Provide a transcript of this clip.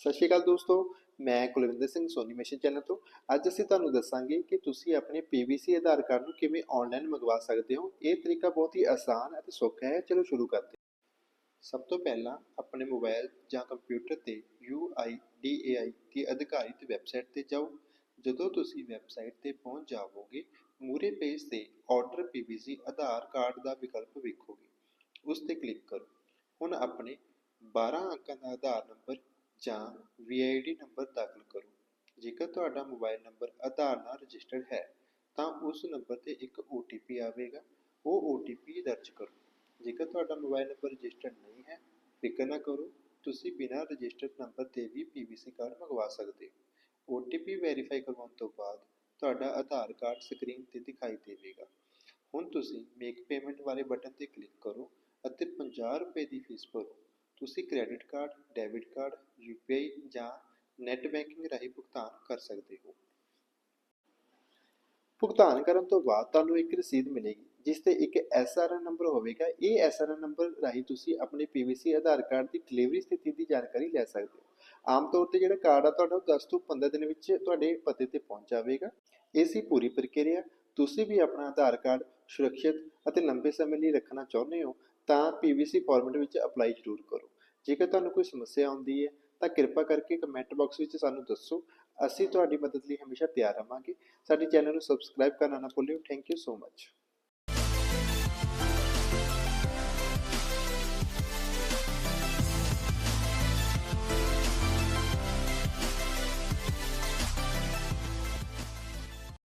ਸਤਿ ਸ਼੍ਰੀ ਅਕਾਲ ਦੋਸਤੋ, ਮੈਂ ਕੁਲਵਿੰਦਰ ਸਿੰਘ ਸੋਨੀ ਮਿਸ਼ਨ ਚੈਨਲ ਤੋਂ। ਅੱਜ ਅਸੀਂ ਤੁਹਾਨੂੰ ਦੱਸਾਂਗੇ ਕਿ ਤੁਸੀਂ ਆਪਣੇ PVC ਆਧਾਰ ਕਾਰਡ ਨੂੰ ਕਿਵੇਂ ਆਨਲਾਈਨ ਮੰਗਵਾ ਸਕਦੇ ਹੋ। ਇਹ ਤਰੀਕਾ ਬਹੁਤ ਹੀ ਆਸਾਨ ਅਤੇ ਸੌਖਾ ਹੈ। ਚਲੋ ਸ਼ੁਰੂ ਕਰਦੇ ਸਭ ਤੋਂ ਪਹਿਲਾਂ ਆਪਣੇ ਮੋਬਾਈਲ ਜਾਂ ਕੰਪਿਊਟਰ ਤੇ UIDAI ਦੀ ਅਧਿਕਾਰਿਤ ਵੈਬਸਾਈਟ ਤੇ ਜਾਓ। ਜਦੋਂ ਤੁਸੀਂ ਵੈਬਸਾਈਟ ਤੇ ਪਹੁੰਚ ਜਾਵੋਗੇ ਮੂਰੇ ਪੇਜ ਤੇ ਆਰਡਰ PVC ਆਧਾਰ ਕਾਰਡ ਦਾ ਵਿਕਲਪ ਵੇਖੋਗੇ। ਉਸ ਤੇ ਕਲਿੱਕ ਕਰੋ। ਹੁਣ ਆਪਣੇ 12 ਅੰਕਾਂ ਦਾ ਆਧਾਰ ਨੰਬਰ ਜਾਂ VID ਨੰਬਰ ਦਾਖਲ ਕਰੋ। ਜੇਕਰ ਤੁਹਾਡਾ ਮੋਬਾਈਲ ਨੰਬਰ ਆਧਾਰ ਨਾਲ ਰਜਿਸਟਰਡ ਹੈ, ਤਾਂ ਉਸ ਨੰਬਰ ਤੇ ਇੱਕ OTP ਆਵੇਗਾ। ਉਹ OTP ਦਰਜ ਕਰੋ। ਜੇਕਰ ਤੁਹਾਡਾ ਮੋਬਾਈਲ ਨੰਬਰ ਰਜਿਸਟਰਡ ਨਹੀਂ ਹੈ, ਫਿਕਰ ਨਾ ਕਰੋ, ਤੁਸੀਂ ਬਿਨਾਂ ਰਜਿਸਟਰਡ ਨੰਬਰ ਤੇ ਵੀ PVC ਕਾਰਡ ਮੰਗਵਾ ਸਕਦੇ ਹੋ। OTP ਵੈਰੀਫਾਈ ਕਰਵਾਉਣ ਤੋਂ ਬਾਅਦ ਤੁਹਾਡਾ ਆਧਾਰ ਕਾਰਡ ਸਕਰੀਨ ਤੇ ਦਿਖਾਈ ਦੇਵੇਗਾ। ਹੁਣ ਤੁਸੀਂ ਮੇਕ ਪੇਮੈਂਟ ਵਾਲੇ ਬਟਨ ਤੇ ਕਲਿੱਕ ਕਰੋ ਅਤੇ 50 ਰੁਪਏ ਦੀ ਫੀਸ ਭਰੋ। ਤੁਸੀਂ credit card debit card UPI ਜਾਂ ਨੈੱਟ ਬੈਂਕਿੰਗ ਰਾਹੀਂ ਭੁਗਤਾਨ ਕਰ ਸਕਦੇ ਹੋ। ਭੁਗਤਾਨ ਕਰਨ ਤੋਂ ਬਾਅਦ ਤੁਹਾਨੂੰ ਇੱਕ ਰਸੀਦ ਮਿਲੇਗੀ, ਜਿਸ ਤੇ ਇੱਕ SRN ਨੰਬਰ ਹੋਵੇਗਾ। ਇਹ SRN ਨੰਬਰ ਰਾਹੀਂ ਤੁਸੀਂ ਆਪਣੇ PVC ਆਧਾਰ ਕਾਰਡ ਦੀ ਡਿਲੀਵਰੀ ਸਥਿਤੀ ਦੀ ਜਾਣਕਾਰੀ ਲੈ ਸਕਦੇ ਹੋ। ਆਮ ਤੌਰ ਤੇ ਜਿਹੜਾ ਕਾਰਡ ਆ ਤੁਹਾਡਾ ਉਹ 10 ਤੋਂ 15 ਦਿਨ ਵਿੱਚ ਤੁਹਾਡੇ ਪਤੇ ਤੇ ਪਹੁੰਚ ਜਾਵੇਗਾ। ਇਹ ਸੀ ਪੂਰੀ ਪ੍ਰਕਿਰਿਆ। ਤੁਸੀਂ ਵੀ ਆਪਣਾ ਆਧਾਰ ਕਾਰਡ ਸੁਰੱਖਿਅਤ ਅਤੇ ਲੰਬੇ ਸਮੇਂ ਲਈ ਰੱਖਣਾ ਚਾਹੁੰਦੇ ਹੋ, ਤਾਂ PVC ਫਾਰਮੈਟ ਵਿੱਚ ਅਪਲਾਈ ਜ਼ਰੂਰ ਕਰੋ। ਜੇਕਰ ਤੁਹਾਨੂੰ ਕੋਈ ਸਮੱਸਿਆ ਆਉਂਦੀ ਹੈ, ਤਾਂ ਕਿਰਪਾ ਕਰਕੇ ਕਮੈਂਟ ਬਾਕਸ ਵਿੱਚ ਸਾਨੂੰ ਦੱਸੋ। ਅਸੀਂ ਤੁਹਾਡੀ ਮਦਦ ਲਈ ਹਮੇਸ਼ਾ ਤਿਆਰ ਰਹਾਂਗੇ। ਸਾਡੇ ਚੈਨਲ ਨੂੰ ਸਬਸਕ੍ਰਾਈਬ ਕਰਨਾ ਨਾ ਭੁੱਲਿਓ। Thank you so much